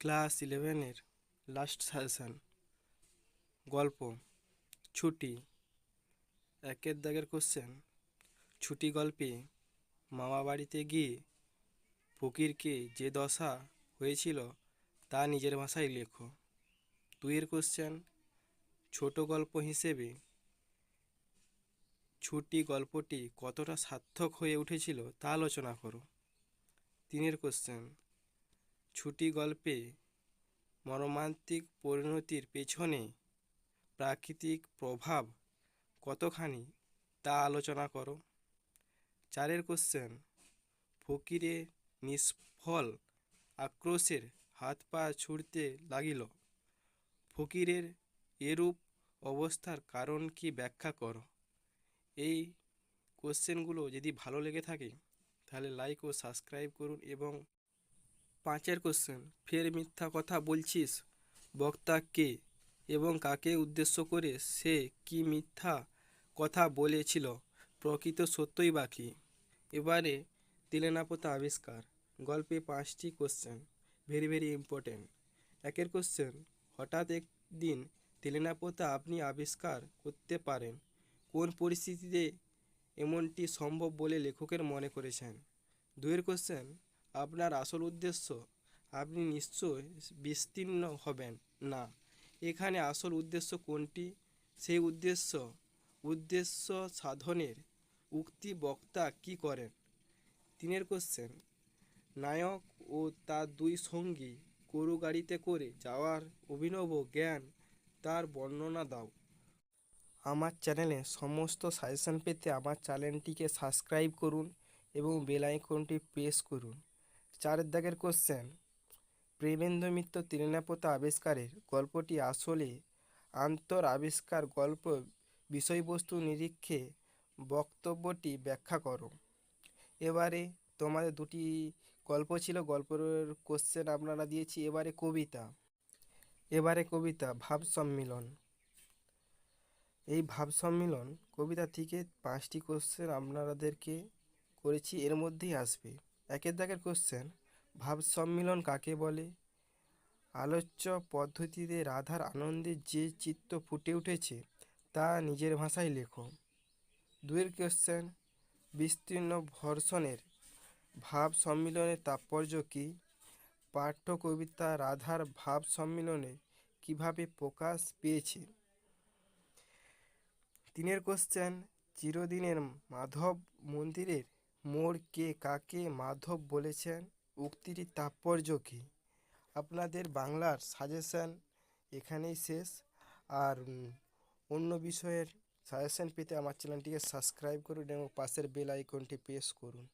Class ইলেভেনের last suggestion গল্প, ছুটি, একের দাগের কোশ্চেন ছুটি গল্পে মামা বাড়িতে গিয়ে ফকিরকে যে দশা হয়েছিল তা নিজের ভাষায় লেখো। দুইয়ের কোশ্চেন ছোট গল্প হিসেবে, ছুটি গল্পটি কতটা সার্থক হয়ে উঠেছিল তা আলোচনা করো। তিনের কোশ্চেন ছুটি গল্পে মর্মান্তিক পরিণতির পেছনে প্রাকৃতিক প্রভাব কতখানি তা আলোচনা করো। চারের কোশ্চেন ফকিরের নিষ্ফল আক্রোশের হাত পা ছুড়তে লাগিল। ফকিরের এরূপ অবস্থার কারণ কি ব্যাখ্যা করো। এই কোশ্চেনগুলো যদি ভালো লেগে থাকে, তাহলে লাইক ও সাবস্ক্রাইব করুন এবং পাঁচের কোশ্চেন ফের মিথ্যা কথা বলছিস? বক্তা কে? এবং কাকে উদ্দেশ্য করে সে কি মিথ্যা কথা বলেছিল? প্রকৃত সত্যই বাকি এবারে তিলেনাপোতা আবিষ্কার। গল্পে পাঁচটি কোশ্চেন ভেরি ভেরি ইম্পর্টেন্ট একের কোশ্চেন হঠাৎ একদিন তিলেনাপোতা আপনি আবিষ্কার করতে পারেন। কোন পরিস্থিতিতে এমনটি সম্ভব বলে লেখকের মনে করেছেন? দুয়ের কোশ্চেন আপনার আসল উদ্দেশ্য, আপনি নিশ্চয় বিস্তীর্ণ হবেন। না, এখানে আসল উদ্দেশ্য কোনটি? সেই উদ্দেশ্য উদ্দেশ্য সাধনের উক্তি বক্তা কি করেন? তিনের কোশ্চেন নায়ক ও তার দুই সঙ্গী গরু গাড়িতে করে যাওয়ার অভিনব জ্ঞান তার বর্ণনা দাও। আমার চ্যানেলে সমস্ত সাজেশন পেতে আমার চ্যানেলটিকে সাবস্ক্রাইব করুন এবং বেল আইকনটি প্রেস করুন। চারের দাগের কোশ্চেন প্রেমেন্দ্র মিত্র তৃণাপোতা আবিষ্কারের গল্পটি আসলে আন্তর আবিষ্কার গল্প বিষয়বস্তু নিরীক্ষে বক্তব্যটি ব্যাখ্যা করো। এবারে তোমাদের দুটি গল্প ছিল, গল্পের কোশ্চেন আপনারা দিয়েছি, এবারে কবিতা। এবারে কবিতা, ভাব সম্মিলন। এই ভাব সম্মিলন কবিতা থেকে পাঁচটি কোশ্চেন আপনাদেরকে করেছি, এর মধ্যেই আসবে। একের দাগের কোশ্চেন ভাব সম্মিলন কাকে বলে? আলোচ্য পদ্ধতিতে রাধার আনন্দে যে চিত্ত ফুটে উঠেছে, তা নিজের ভাষায় লেখো। দুয়ের কোশ্চেন বিস্তীর্ণ ভর্ষণের ভাব সম্মিলনের তাৎপর্য কী? পাঠ্য কবিতা রাধার ভাব সম্মিলনে কীভাবে প্রকাশ পেয়েছে? তিনের কোশ্চেন চিরদিনের মাধব মন্দিরের মোড় কে কাকে মাধব বলেছেন? উক্তিটি তাৎপর্য কী? আপনাদের বাংলার সাজেশান এখানেই শেষ। আর অন্য বিষয়ের সাজেশান পেতে আমার চ্যানেলটিকে সাবস্ক্রাইব করুন এবং পাশের বেল আইকনটি প্রেস করুন।